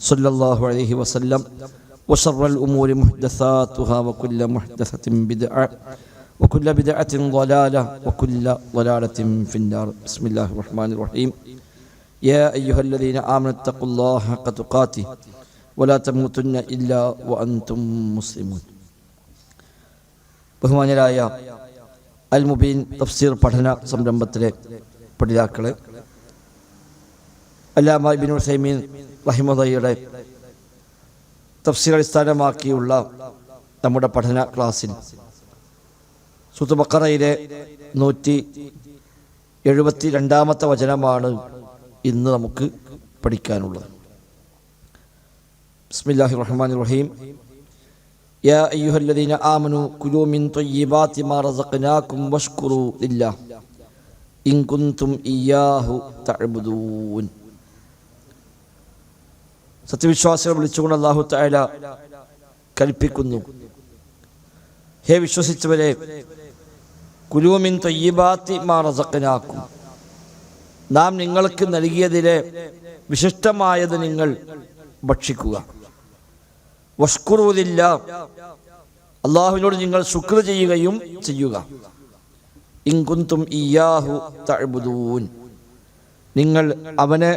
صلى الله عليه وسلم وشر الأمور محدثاتها وكل محدثة بدعة وكل بدعة ضلالة وكل ضلالة في النار بسم الله الرحمن الرحيم يا أيها الذين آمنوا اتقوا الله حق تقاته ولا تموتن إلا وأنتم مسلمون ബഹുമാനരായ അൽ മുബീൻ തഫ്സീർ പഠന സംരംഭത്തിലെ പഠിതാക്കളെ അല്ലാമ ഇബിൻ ഹുസൈമീൻ റഹിമദയുടെ തഫ്സീർ അടിസ്ഥാനമാക്കിയുള്ള നമ്മുടെ പഠന ക്ലാസ്സിൽ സുത്തുബക്കറയിലെ നൂറ്റി എഴുപത്തി രണ്ടാമത്തെ വചനമാണ് ഇന്ന് നമുക്ക് പഠിക്കാനുള്ളത് ബിസ്മില്ലാഹി റഹ്മാൻ റഹീം يا أيها الذين آمنوا كلوا من طيبات ما رزقناكم واشكروا لله إن كنتم إياه تعبدون സത്യവിശ്വാസികളെ വിളിച്ചുകൊണ്ട് അള്ളാഹു തായാല കൽപ്പിക്കുന്നു. ഹേ വിശ്വസിച്ചവരെ കുലൂമിൻ തയ്യബാത്തി മാറസക്കനാക്കും നാം നിങ്ങൾക്ക് നൽകിയതിലെ വിശിഷ്ടമായത് നിങ്ങൾ ഭക്ഷിക്കുക. വഷ്കുറുതില്ല അള്ളാഹുവിനോട് നിങ്ങൾ ശുക്ർ ചെയ്യുകയും ചെയ്യുക. ഇങ്കുന്തും ഇയാഹു തഴുബുദൂൻ നിങ്ങൾ അവനെ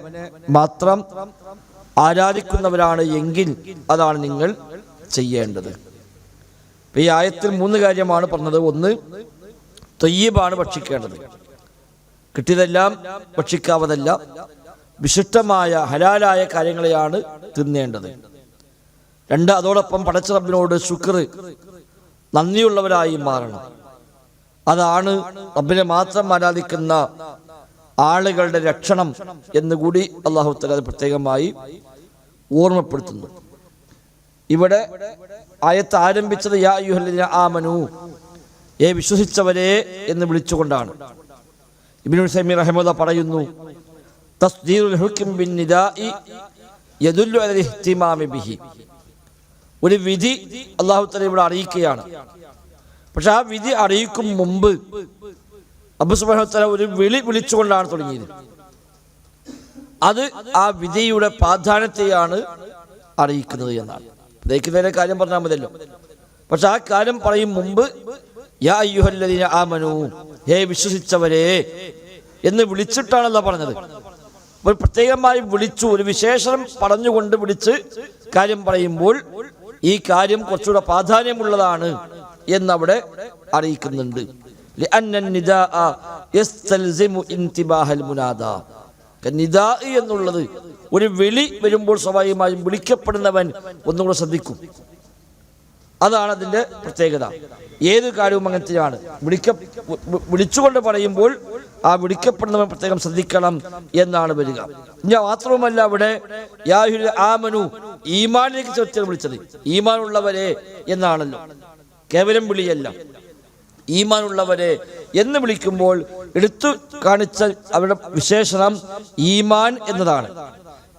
മാത്രം ആരാധിക്കുന്നവരാണ് എങ്കിൽ അതാണ് നിങ്ങൾ ചെയ്യേണ്ടത്. ഈ ആയത്തിൽ മൂന്ന് കാര്യമാണ് പറഞ്ഞത്. ഒന്ന് തൊയ്യബാണ് ഭക്ഷിക്കേണ്ടത്. കിട്ടിയതെല്ലാം ഭക്ഷിക്കാവതല്ല. വിശിഷ്ടമായ ഹലാലായ കാര്യങ്ങളെയാണ് തിന്നേണ്ടത്. രണ്ട് അതോടൊപ്പം പടച്ച റബ്ബിനോട് ശുക്ർ നന്ദിയുള്ളവരായി മാറണം. അതാണ് റബ്ബിനെ മാത്രം ആരാധിക്കുന്ന ആളുകളുടെ രക്ഷണം എന്നുകൂടി അള്ളാഹു തല പ്രത്യേകമായി ഓർമ്മപ്പെടുത്തുന്നു. ഇവിടെ ആയത്ത് ആരംഭിച്ചത് യാ ആമനു ഏ വിശ്വസിച്ചവരെ എന്ന് വിളിച്ചുകൊണ്ടാണ്. ഇബ്നുൽ സമീർ അഹമ്മദ പറയുന്നു തസ്ദീറുൽ യദുല്ലു അലൽ ഇഹ്തിമാമി ബിഹി. ഒരു വിധി അള്ളാഹു തല ഇവിടെ അറിയിക്കുകയാണ്. പക്ഷെ ആ വിധി അറിയിക്കും മുമ്പ് അബു സുബാന ഒരു വിളി വിളിച്ചുകൊണ്ടാണ് തുടങ്ങിയത്. അത് ആ വിധിയുടെ പ്രാധാന്യത്തെയാണ് അറിയിക്കുന്നത് എന്നാണ്. ഗ്രഹിക്കുന്നതിന്റെ കാര്യം പറഞ്ഞാൽ മതിയല്ലോ. പക്ഷെ ആ കാര്യം പറയും മുമ്പ് യാ അയ്യുഹല്ലദീന ഹേ വിശ്വസിച്ചവരെ എന്ന് വിളിച്ചിട്ടാണല്ലോ പറഞ്ഞത്. ഒരു പ്രത്യേകമായി വിളിച്ചു ഒരു വിശേഷണം പറഞ്ഞുകൊണ്ട് വിളിച്ച് കാര്യം പറയുമ്പോൾ ഈ കാര്യം കുറച്ചുകൂടെ പ്രാധാന്യമുള്ളതാണ് എന്നവിടെ അറിയിക്കുന്നുണ്ട്. لأن النداء يستلزم انتباه المنادى നിദാ എന്നുള്ളത് ഒരു വിളി വരുമ്പോൾ സ്വാഭാവികമായും വിളിക്കപ്പെടുന്നവൻ ഒന്നുകൂടെ ശ്രദ്ധിക്കും അതാണ് അതിന്റെ പ്രത്യേകത ഏത് കാര്യവും അങ്ങനത്തെയാണ് വിളിക്ക വിളിച്ചുകൊണ്ട് പറയുമ്പോൾ ആ വിളിക്കപ്പെടുന്നവൻ പ്രത്യേകം ശ്രദ്ധിക്കണം എന്നാണ് വരിക ഇനി മാത്രവുമല്ല അവിടെ യാഹുൽ ആമനു ഈമാനിലേക്ക് ചേർത്ത് വിളിച്ചത് ഈമാൻ ഉള്ളവരെ എന്നാണല്ലോ കേവലം വിളിയല്ല ഈമാനുള്ളവരെ എന്ന് വിളിക്കുമ്പോൾ എടുത്തു കാണിച്ച അവരുടെ വിശേഷണം ഈമാൻ എന്നതാണ്.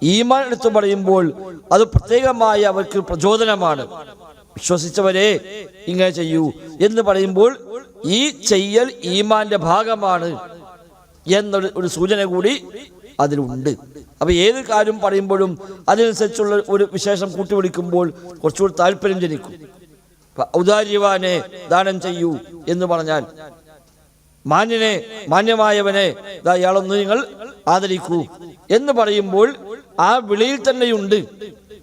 ഈമാൻ എടുത്തു പറയുമ്പോൾ അത് പ്രത്യേകമായ അവർക്ക് പ്രചോദനമാണ്. വിശ്വസിച്ചവരെ ഇങ്ങനെ ചെയ്യൂ എന്ന് പറയുമ്പോൾ ഈ ചെയ്യൽ ഈമാന്റെ ഭാഗമാണ് എന്നൊരു ഒരു സൂചന കൂടി അതിലുണ്ട്. അപ്പൊ ഏത് കാര്യം പറയുമ്പോഴും അതിനനുസരിച്ചുള്ള ഒരു വിശേഷം കൂട്ടിവിളിക്കുമ്പോൾ കുറച്ചുകൂടി താല്പര്യം ജനിക്കും. ഔദാര്യവാനെ ദാനം ചെയ്യൂ എന്ന് പറഞ്ഞാൽ മാന്യനെ മാന്യമായവനെ അയാളൊന്ന് നിങ്ങൾ ആദരിക്കൂ എന്ന് പറയുമ്പോൾ ആ വിളിയിൽ തന്നെയുണ്ട്.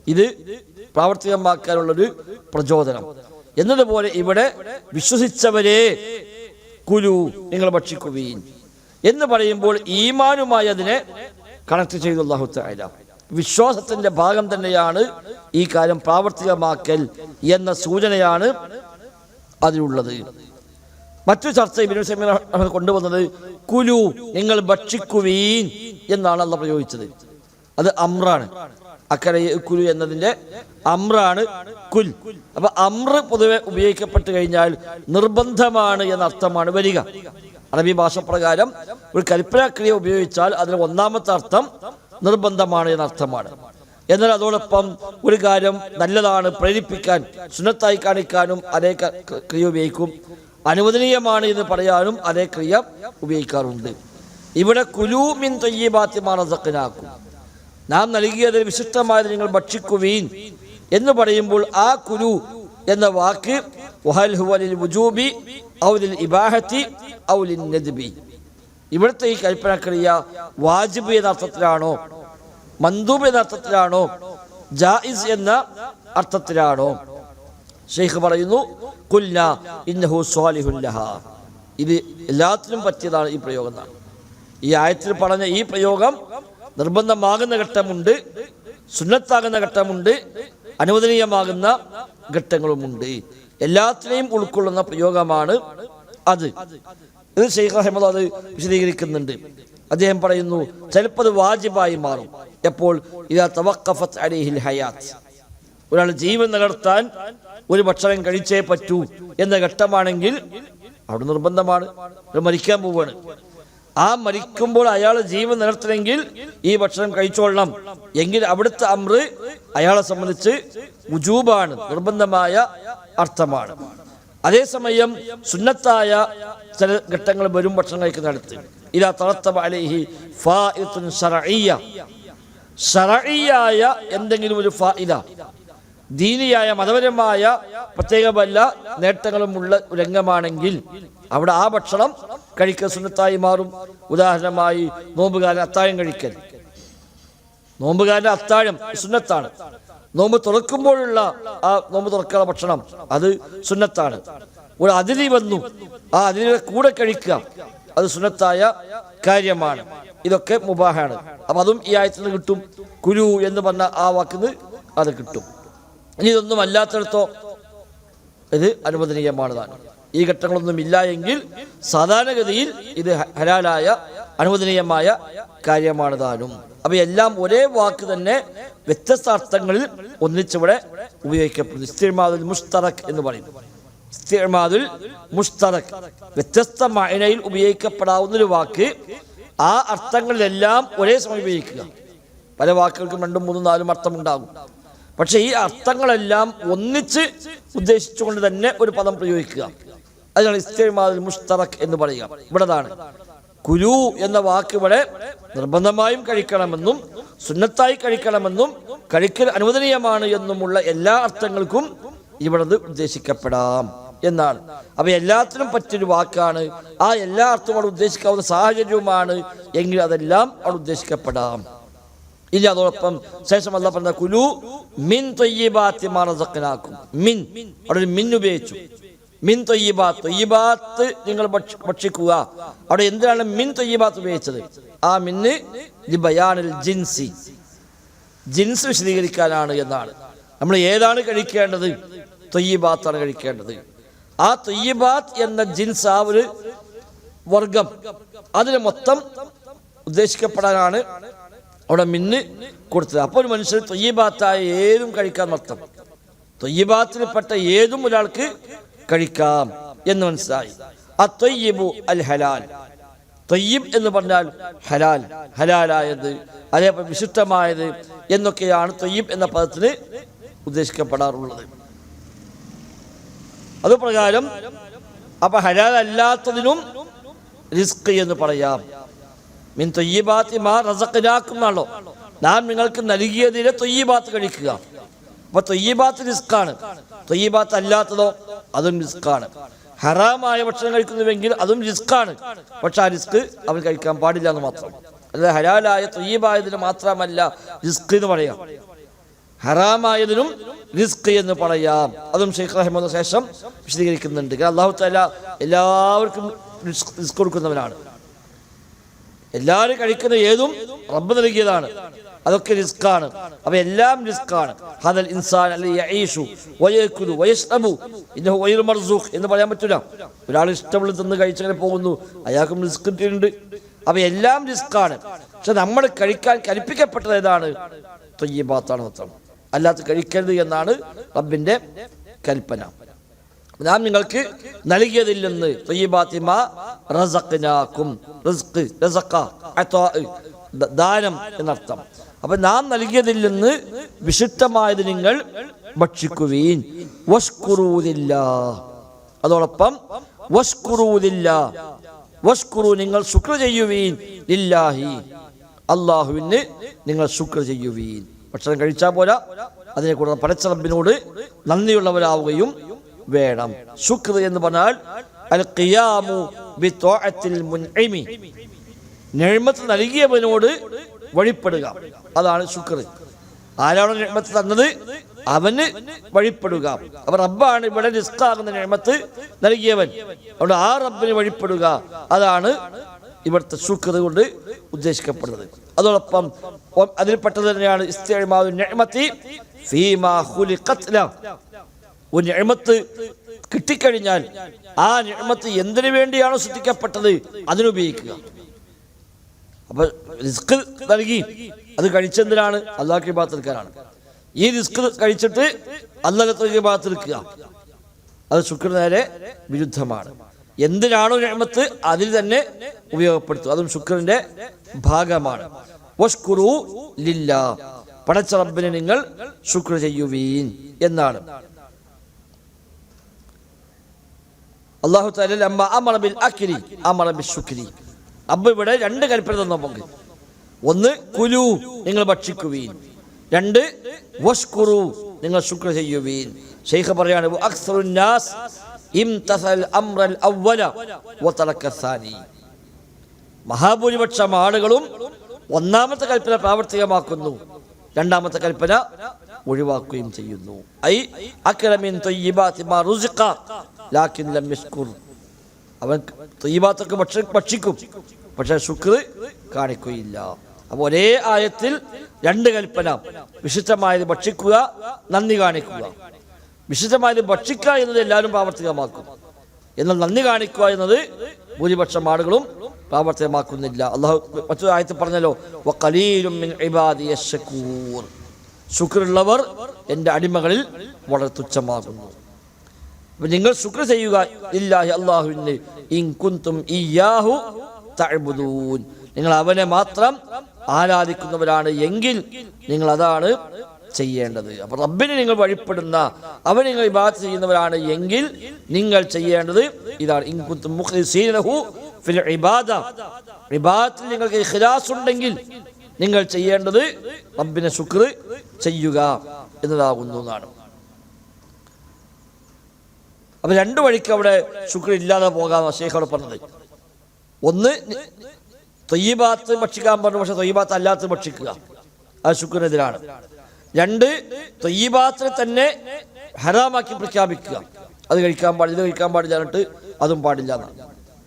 ഇത് പ്രാവർത്തികമാക്കാനുള്ളൊരു പ്രചോദനം. എന്നതുപോലെ ഇവിടെ വിശ്വസിച്ചവരെ കുലു നിങ്ങൾ ഭക്ഷിക്കുകയും എന്ന് പറയുമ്പോൾ ഈമാനുമായി അതിനെ കണക്ട് ചെയ്തു അള്ളാഹു വിശ്വാസത്തിന്റെ ഭാഗം തന്നെയാണ് ഈ കാര്യം പ്രാവർത്തികമാക്കൽ എന്ന സൂചനയാണ് അതിലുള്ളത്. മറ്റു ചർച്ച ഇബിനു കൊണ്ടുവന്നത് കുലു നിങ്ങൾ ഭക്ഷിക്കുവീൻ എന്നാണ് അല്ല പ്രയോഗിച്ചത്. അത് അമ്രാണ്. അക്കര കുലു എന്നതിന്റെ അമ്രാണ് കുൽ. അപ്പൊ അമ്ര പൊതുവെ ഉപയോഗിക്കപ്പെട്ടു കഴിഞ്ഞാൽ നിർബന്ധമാണ് എന്ന അർത്ഥമാണ് വരിക. അറബി ഭാഷ പ്രകാരം ഒരു കൽപ്പനാക്രിയ ഉപയോഗിച്ചാൽ അതിന് ഒന്നാമത്തെ അർത്ഥം നിർബന്ധമാണ് എന്നർത്ഥമാണ് എന്നാൽ അതോടൊപ്പം ഒരു കാര്യം നല്ലതാണ് പ്രേരിപ്പിക്കാൻ സുന്നത്തായി കാണിക്കാനും അതേ ക്രിയ ഉപയോഗിക്കും. അനുവദനീയമാണ് എന്ന് പറയാനും അതേ ക്രിയ ഉപയോഗിക്കാറുണ്ട്. ഇവിടെ കുലൂമിൻ തയ്യബാത്യമാണ് സക്കനാക്കും നാം നൽകിയത് വിശിഷ്ടമായത് നിങ്ങൾ ഭക്ഷിക്കുവീൻ എന്ന് പറയുമ്പോൾ ആ കുലു എന്ന വാക്ക് വഹൽ ഹുവലിൽ വുജൂബി ഔലിൽ ഇബാഹത്തി ഔലിൻ നദ്ബി. ഇവിടുത്തെ ഈ കൽപ്പനക്രിയ വാജിബ് യഥാർത്ഥത്തിലാണോ? മന്ദൂബ് യഥാർത്ഥത്തിലാണോ? ജായിസ് എന്ന അർത്ഥത്തിലാണോ? ഷെയ്ഖ് പറയുന്നു കുല്ല ഇന്നഹു സ്വാലിഹുല്ലഹ ഇത് എല്ലാത്തിനും പറ്റിയതാണ് ഈ പ്രയോഗം എന്നാണ്. ഈ ആയത്തിൽ പറഞ്ഞ ഈ പ്രയോഗം നിർബന്ധമാകുന്ന ഘട്ടമുണ്ട് സുന്നത്താകുന്ന ഘട്ടമുണ്ട് അനുവദനീയമാകുന്ന ഘട്ടങ്ങളുമുണ്ട്. എല്ലാത്തിനെയും ഉൾക്കൊള്ളുന്ന പ്രയോഗമാണ് അത്. ഇത് ഷെയ്ഖ് അഹമ്മദ് അത് വിശദീകരിക്കുന്നുണ്ട്. അദ്ദേഹം പറയുന്നു ചിലപ്പോൾ അത് വാജിബായി മാറും. എപ്പോൾ? ഇതാ തവക്കഫത്ത് അലിഹിൽ ഹയാത്ത്. ഒരാൾ ജീവൻ നിലർത്താൻ ഒരു ഭക്ഷണം കഴിച്ചേ പറ്റൂ എന്ന ഘട്ടമാണെങ്കിൽ അവിടെ നിർബന്ധമാണ്. മരിക്കാൻ പോവുകയാണ്. ആ മരിക്കുമ്പോൾ അയാൾ ജീവൻ നിലർത്തണമെങ്കിൽ ഈ ഭക്ഷണം കഴിച്ചോളണം. എങ്കിൽ അവിടുത്തെ അമ്ര് അയാളെ സംബന്ധിച്ച് ഉജൂബാണ് നിർബന്ധമായ അർത്ഥമാണ്. അതേസമയം സുന്നത്തായ ചില ഘട്ടങ്ങൾ വരും ഭക്ഷണം കഴിക്കുന്നിടത്ത് ഇതാ തളത്തബ അലൈഹി ഷറഈയായ എന്തെങ്കിലും ഒരു ഫായിദ ദീനിയായ മതപരമായ പ്രത്യേകമല്ല നേട്ടങ്ങളുമുള്ള രംഗമാണെങ്കിൽ അവിടെ ആ ഭക്ഷണം കഴിക്കൽ സുന്നത്തായി മാറും. ഉദാഹരണമായി നോമ്പുകാരൻ അത്താഴം കഴിക്കൽ. നോമ്പുകാരന്റെ അത്താഴം സുന്നത്താണ്. നോമ്പ് തുറക്കുമ്പോഴുള്ള ആ നോമ്പ് തുറക്കാനുള്ള ഭക്ഷണം അത് സുന്നത്താണ്. ഒരു അതിഥി വന്നു ആ അതിഥിയുടെ കൂടെ കഴിക്കുക. അത് സുന്നത്തായ കാര്യമാണ്. ഇതൊക്കെ മുബാഹാണ്. അപ്പൊ അതും ഈ ആയത്തിൽ നിന്ന് കിട്ടും. കുരു എന്ന് പറഞ്ഞ ആ വാക്കിന് അത് കിട്ടും. ഇനി ഇതൊന്നും അല്ലാത്തടത്തോ ഇത് അനുവദനീയമാണതാണ്. ഈ ഘട്ടങ്ങളൊന്നും ഇല്ല എങ്കിൽ സാധാരണഗതിയിൽ ഇത് ഹലാലായ അനുവദനീയമായ കാര്യമാണ് താനും അപ്പൊ എല്ലാം ഒരേ വാക്ക് തന്നെ വ്യത്യസ്ത അർത്ഥങ്ങളിൽ ഒന്നിച്ചിവിടെ ഉപയോഗിക്കപ്പെടുന്നു. ഇസ്തിർമാദുൽ മുസ്തറക് എന്ന് പറയും. ഇസ്തിർമാദുൽ മുസ്തറക് വ്യത്യസ്ത മൈനയിൽ ഉപയോഗിക്കപ്പെടാവുന്ന ഒരു വാക്ക് ആ അർത്ഥങ്ങളിലെല്ലാം ഒരേ സമയം ഉപയോഗിക്കുക. പല വാക്കുകൾക്കും രണ്ടും മൂന്നും നാലും അർത്ഥം ഉണ്ടാകും പക്ഷെ ഈ അർത്ഥങ്ങളെല്ലാം ഒന്നിച്ച് ഉദ്ദേശിച്ചുകൊണ്ട് തന്നെ ഒരു പദം പ്രയോഗിക്കുക. അതിനാണ് ഇസ്തിമാദുൽ മുഷ്തറക് എന്ന് പറയുക. ഇവിടെതാണ്. കുരു എന്ന വാക്ക് ഇവിടെ നിർബന്ധമായും കഴിക്കണമെന്നും സുന്നത്തായി കഴിക്കണമെന്നും കഴിക്കൽ അനുവദനീയമാണ് എന്നുമുള്ള എല്ലാ അർത്ഥങ്ങൾക്കും ഇവിടെ ഉദ്ദേശിക്കപ്പെടാം എന്നാണ്. അപ്പം എല്ലാത്തിനും പറ്റിയൊരു വാക്കാണ്. ആ എല്ലാ അർത്ഥവും അവിടെ ഉദ്ദേശിക്കാവുന്ന സാഹചര്യവുമാണ് എങ്കിൽ അതെല്ലാം അവിടെ ഉദ്ദേശിക്കപ്പെടാം. ഇനി അതോടൊപ്പം ശേഷം അല്ല പറഞ്ഞ കുലു മിൻ തൊയ്യബാത്തി മാറസക്കനാക്കും മിൻ. അവിടെ ഒരു മിൻ ഉപയോഗിച്ചു. മിൻ തൊയ്യബാത്ത് തൊയ്യബാത്ത് നിങ്ങൾ ഭക്ഷ- ഭക്ഷിക്കുക. അവിടെ എന്തിനാണ് മിൻ തൊയ്യബാത്ത് ഉപയോഗിച്ചത്? ആ മിന്ന് ബയാനിൽ ജിൻസി. ജിൻസ് വിശദീകരിക്കാനാണ് എന്നാണ്. നമ്മൾ ഏതാണ് കഴിക്കേണ്ടത്? തൊയ്യബാത്താണ് കഴിക്കേണ്ടത്. ആ തൊയ്യബാത്ത് എന്ന ജിൻസ് ആ ഒരു വർഗം. അതിന് മൊത്തം ഉദ്ദേശിക്കപ്പെടാനാണ് അവിടെ മിന്ന് കൊടുത്തത്. അപ്പോൾ ഒരു മനുഷ്യർ തൊയ്യബാത്തായ ഏതും കഴിക്കാൻ മൊത്തം. തൊയ്യബാത്തിൽപ്പെട്ട ഏതും ഒരാൾക്ക് കഴിക്കാം എന്ന് മനസ്സിലായി. ആ തൊയ്യബു അൽ ഹലാൽ തൊയ്യബ് എന്ന് പറഞ്ഞാൽ ഹലാൽ ഹലാലായത് അതേപോലെ വിശുദ്ധമായത് എന്നൊക്കെയാണ് തൊയ്യബ് എന്ന പദത്തിന് ഉദ്ദേശിക്കപ്പെടാറുള്ളത്. അതുപ്രകാരം അപ്പൊ ഹലാലല്ലാത്തതിനും റിസ്ക് എന്ന് പറയാം. മിൻ തൊയ്യബാത്തി മാ റസക്കിനാക്കുന്നാണല്ലോ നാം നിങ്ങൾക്ക് നൽകിയതിലെ തൊയ്യബാത്ത് കഴിക്കുക. അപ്പൊ തൊയ്യബാത്ത് റിസ്ക്കാണ്. തൊയ്യബാത്ത് അല്ലാത്തതോ അതും റിസ്ക്കാണ്. ഹറാമായ ഭക്ഷണം കഴിക്കുന്നുവെങ്കിൽ അതും റിസ്ക്കാണ്. പക്ഷെ ആ റിസ്ക് അവൻ കഴിക്കാൻ പാടില്ല എന്ന് മാത്രം. അല്ലാതെ ഹലാലായ തൊയ്യബായതിന് മാത്രമല്ല റിസ്ക് എന്ന് പറയാം. ഹറാമായതിനും റിസ്ക് എന്ന് പറയാം. അതും ഷെയ്ഖ് റഹ്മദ് ശേഷം വിശദീകരിക്കുന്നുണ്ട്. അള്ളാഹു താല എല്ലാവർക്കും റിസ്ക് കൊടുക്കുന്നവനാണ്. എല്ലാവരും കഴിക്കുന്ന ഏതും റബ്ബ് നൽകിയതാണ്. അതൊക്കെ റിസ്ക്കാണ്. അവയെല്ലാം എല്ലാം റിസ്ക്കാണ്. ഹദൽ ഇൻസാൻ അല്ലെ യഈഷു വയക്കുലു ഇന്നഹു വൈർ മർസൂഖ് എന്ന് പറയാൻ പറ്റില്ല ഒരാൾ ഇഷ്ടമുള്ള തിന്ന് കഴിച്ചങ്ങനെ പോകുന്നു അയാൾക്കും റിസ്ക് കിട്ടിയിട്ടുണ്ട്. അവയെല്ലാം എല്ലാം റിസ്ക്കാണ്. പക്ഷെ നമ്മൾ കഴിക്കാൻ കൽപ്പിക്കപ്പെട്ടത് ഏതാണ്? തൊയ്യബാത്താണ് മൊത്തം അല്ലാത്ത കഴിക്കരുത് എന്നാണ് റബ്ബിന്റെ കൽപ്പന. നാം നിങ്ങൾക്ക് നൽകിയതിൽ നിന്ന് ദാനം എന്നർത്ഥം. അപ്പൊ നാം നൽകിയതിൽ നിന്ന് വിശുദ്ധമായത് നിങ്ങൾ ഭക്ഷിക്കുവീൻ. വസ്കുറൂതില്ല അതോടൊപ്പം വസ്കുറൂതില്ല വസ്കുറു നിങ്ങൾ ശുക്ര ചെയ്യുവീൻ. ഇല്ലാഹി അള്ളാഹുവിന് നിങ്ങൾ ശുക്ര ചെയ്യുവീൻ. ഭക്ഷണം കഴിച്ചാൽ പോരാ. അതിനെ കൂടെ പടച്ചറബിനോട് നന്ദിയുള്ളവരാവുകയും വേണം. ശുക്ർ എന്ന് പറഞ്ഞാൽ അൽ ഖിയാമു ബിത്വാഅത്തിൽ മുൻഇമി. നിഴമത്ത് നൽകിയവനോട് വഴിപ്പെടുക. അതാണ് ശുക്ർ. ആരാണോ നെഴ്മത്ത് തന്നത്? അവന് വഴിപ്പെടുക. അവർ റബ്ബാണ് ഇവിടെ റിസ്കാകുന്ന നെഴ്മത്ത് നൽകിയവൻ. അതുകൊണ്ട് ആ റബ്ബിന് വഴിപ്പെടുക. അതാണ് ഇവിടുത്തെ ശുക്ർ കൊണ്ട് ഉദ്ദേശിക്കപ്പെടുന്നത്. അതോടൊപ്പം അതിൽ അതിൽപ്പെട്ടത് തന്നെയാണ് കിട്ടിക്കഴിഞ്ഞാൽ ആ നിഅമത്ത് എന്തിനു വേണ്ടിയാണോ സൃഷ്ടിക്കപ്പെട്ടത്? അതിനുപയോഗിക്കുക. അപ്പൊ റിസ്ക് നൽകി. അത് കഴിച്ചെന്തിനാണ്? അള്ളാഹ്ക്ക് ഭാഗത്തെടുക്കാനാണ് ഈ റിസ്ക് കഴിച്ചിട്ട് അള്ളാഹത്തേക്ക് ഭാഗത്തെടുക്കുക അത് ശുക്ർ നേരെ വിരുദ്ധമാണ്. എന്തിനാണോ നിഅമത്ത് അതിൽ തന്നെ ഉപയോഗപ്പെടുത്തുക? അതും ശുക്രന്റെ ഭാഗമാണ്. വഷ്കുറു പടച്ച റബ്ബിനെ നിങ്ങൾ ശുക്ർ ചെയ്യുവീൻ എന്നാണ്. അള്ളാഹു തആല അമ്മ അമറ ബിൽ അക്രി അമറ ബിൽ ശുക്രി. അബ്ബ ഇവിടെ രണ്ട് കൽപ്പന തന്ന നമുക്ക് ഒന്ന് കുലു നിങ്ങൾ ഭക്ഷിക്കുവീൻ. രണ്ട് വഷ്കുറു നിങ്ങൾ ശുക്ര ചെയ്യുവീൻ. ഷെയ്ഖ് പറയാണ് മഹാഭൂരിപക്ഷം ആളുകളും ഒന്നാമത്തെ കൽപ്പന പ്രാവർത്തികമാക്കുന്നു. രണ്ടാമത്തെ കൽപ്പന ഒഴിവാക്കുകയും ചെയ്യുന്നു. ഐ അക്രമിൻ അവൻ തൊയ്യബാത്തൊക്കെ ഭക്ഷ ഭക്ഷിക്കും. പക്ഷെ ശുക്ർ കാണിക്കുകയില്ല. അപ്പോൾ ഒരേ ആയത്തിൽ രണ്ട് കൽപ്പന. വിശുദ്ധമായത് ഭക്ഷിക്കുക നന്ദി കാണിക്കുക. വിശുദ്ധമായത് ഭക്ഷിക്കുക എന്നത് എല്ലാവരും പ്രാവർത്തികമാക്കും. എന്നാൽ നന്ദി കാണിക്കുക എന്നത് ഭൂരിപക്ഷം ആളുകളും പ്രാവർത്തികമാക്കുന്നില്ല. അള്ളാഹു മറ്റൊരു ആയത്തിൽ പറഞ്ഞല്ലോ ശുക്രുള്ളവർ എന്റെ അടിമകളിൽ വളരെ തുച്ഛമാകുന്നു. അപ്പൊ നിങ്ങൾ ശുക്ർ ചെയ്യുക ഇല്ലാഹി അള്ളാഹുവിന് ഇൻ ഇയ്യാഹു നിങ്ങൾ അവനെ മാത്രം ആരാധിക്കുന്നവരാണ് എങ്കിൽ നിങ്ങൾ അതാണ് ചെയ്യേണ്ടത്. അപ്പൊ റബ്ബിനെ നിങ്ങൾ വഴിപ്പെടുന്ന അവൻ നിങ്ങൾ ഇബാദത്ത് ചെയ്യുന്നവരാണ് എങ്കിൽ നിങ്ങൾ ചെയ്യേണ്ടത് ഇതാണ്. നിങ്ങൾക്ക് ഇഖ്ലാസ് ഉണ്ടെങ്കിൽ നിങ്ങൾ ചെയ്യേണ്ടത് റബ്ബിനെ ശുക്ർ ചെയ്യുക എന്നതാകുന്നു എന്നാണ്. അപ്പൊ രണ്ടു വഴിക്ക് അവിടെ ശുക്ർ ഇല്ലാതെ പോകാമെന്ന് ശേഖർ പറഞ്ഞത്. ഒന്ന് തൊയ്യബാത്ത് ഭക്ഷിക്കാൻ പറഞ്ഞു പക്ഷെ തൊയ്യബാത്ത് അല്ലാത്ത ഭക്ഷിക്കുക. അത് ശുക്രനെതിരാണ്. രണ്ട് തൊയ്യബാത്തിനെ തന്നെ ഹരാമാക്കി പ്രഖ്യാപിക്കുക. അത് കഴിക്കാൻ പാടില്ല ഇത് കഴിക്കാൻ പാടില്ല എന്നിട്ട് അതും പാടില്ല എന്നാണ്.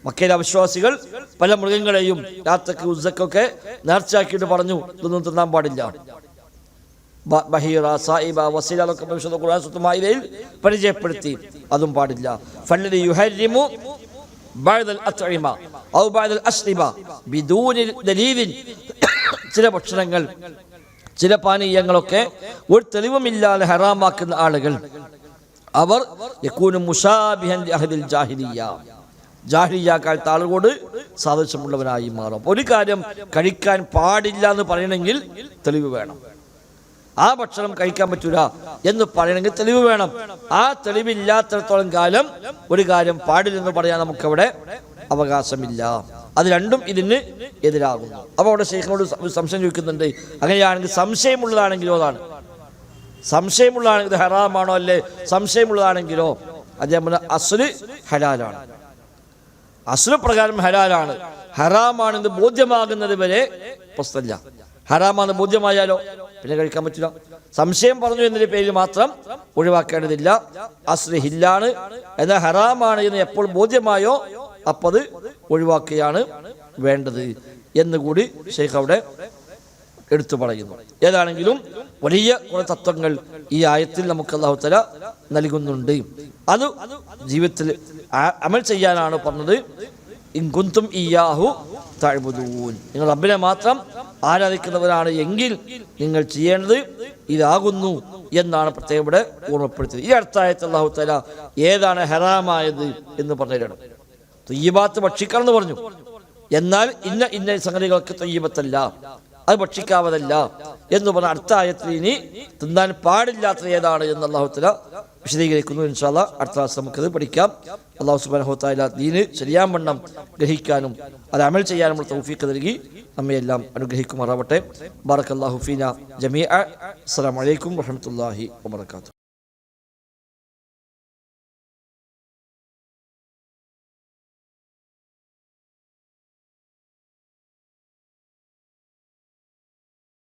മക്കയിലെ അവിശ്വാസികൾ പല മൃഗങ്ങളെയും രാത്രിക്ക് ഉസക്കൊക്കെ നേർച്ചയാക്കിയിട്ട് പറഞ്ഞു ഇതൊന്നും തിന്നാൻ പാടില്ല. ബഹീറ സായിബ വസീലൊക്കെ പരിശുദ്ധ പരിചയപ്പെടുത്തി അതും പാടില്ല. ഫല്ലി യുഹരിമു ബഅദൽ അത്ഇമ. ദലീലിൻ. ചില ഭക്ഷണങ്ങൾ ചില പാനീയങ്ങളൊക്കെ ഒരു തെളിവുമില്ലാതെ ഹറാമാക്കുന്ന ആളുകൾ. അവർ ജാഹിലിയ. കാലത്ത് ആളുകളോട് സാദൃശ്യമുള്ളവനായി മാറും. ഒരു കാര്യം കഴിക്കാൻ പാടില്ല എന്ന് പറയണമെങ്കിൽ തെളിവ് വേണം. ആ ഭക്ഷണം കഴിക്കാൻ പറ്റൂല എന്ന് പറയണമെങ്കിൽ തെളിവ് വേണം. ആ തെളിവില്ലാത്തടത്തോളം കാലം ഒരു കാര്യം പാടില്ലെന്ന് പറയാൻ നമുക്കവിടെ അവകാശമില്ല. അത് രണ്ടും ഇതിന് എതിരാകുന്നു. അപ്പോൾ അവിടെ ശേഖനോട് സംശയം ചോദിക്കുന്നുണ്ട്. അങ്ങനെയാണെങ്കിൽ സംശയമുള്ളതാണെങ്കിലോ അതാണ്? സംശയമുള്ളതാണെങ്കിൽ ഇത് ഹറാമാണോ അല്ലേ? സംശയമുള്ളതാണെങ്കിലോ? അദ്ദേഹം പറഞ്ഞ അസുൽ ഹലാലാണ്. പ്രകാരം ഹലാലാണ്. ഹറാമാണെന്ന് ബോധ്യമാകുന്നത് വരെ പ്രശ്നമില്ല. ഹറാമാണെന്ന് ബോധ്യമായാലോ? പിന്നെ കഴിക്കാൻ പറ്റില്ല. സംശയം പറഞ്ഞു എന്നൊരു പേരിൽ മാത്രം ഒഴിവാക്കേണ്ടതില്ല. അസ്ലി ഹില്ലാണ്. എന്നാൽ ഹറാമാണ് എന്ന് എപ്പോൾ ബോധ്യമായോ അപ്പോൾ അത് ഒഴിവാക്കുകയാണ് വേണ്ടത് എന്നുകൂടി ഷെയ്ഖ് അവിടെ എടുത്തു പറയുന്നു. ഏതാണെങ്കിലും വലിയ കുറെ തത്വങ്ങൾ ഈ ആയത്തിൽ നമുക്ക് അള്ളാഹുത്തല തല നൽകുന്നുണ്ട്. അത് ജീവിതത്തിൽ അമൽ ചെയ്യാനാണ് പറഞ്ഞത്. ഇൻകുന്തും ഇയാഹു താഴ്ബുദൂൻ നിങ്ങൾ റബ്ബിനെ മാത്രം ആരാധിക്കുന്നവരാണ് എങ്കിൽ നിങ്ങൾ ചെയ്യേണ്ടത് ഇതാകുന്നു എന്നാണ് പ്രത്യേകം ഇവിടെ ഓർമ്മപ്പെടുത്തിയത്. ഈ അടുത്തായത്ത് അള്ളാഹു തല ഏതാണ് ഹരാമായത് എന്ന് പറഞ്ഞിട്ടാണ് തൊയ്യബാത്ത് ഭക്ഷിക്കണം എന്ന് പറഞ്ഞു. എന്നാൽ ഇന്ന ഇന്ന സംഗതികൾക്ക് തൊയ്യബത്തല്ല അത് ഭക്ഷിക്കാവതല്ല എന്ന് പറഞ്ഞ അടുത്ത ആയത്തിൽ ഇനി തിന്നാൻ പാടില്ലാത്തത് ഏതാണ് എന്ന് അള്ളാഹുത്തല വിശദീകരിക്കുന്നു ഇൻഷാല്ല അടുത്ത ക്ലാസ് നമുക്കത് പഠിക്കാം അള്ളാഹു സുബാനഹോത്തായ ദീന് ശരിയാൻ വണ്ണം ഗ്രഹിക്കാനും അത് അമൽ ചെയ്യാനുമുള്ള തൗഫീക്ക് നൽകി നമ്മയെല്ലാം അനുഗ്രഹിക്കുമാറാവട്ടെ ബാറക് അള്ളാഹു ഫീന ജമീഅ അസ്സലാമു അലൈക്കും വറഹ്മത്തുള്ളാഹി വബറകാതുഹു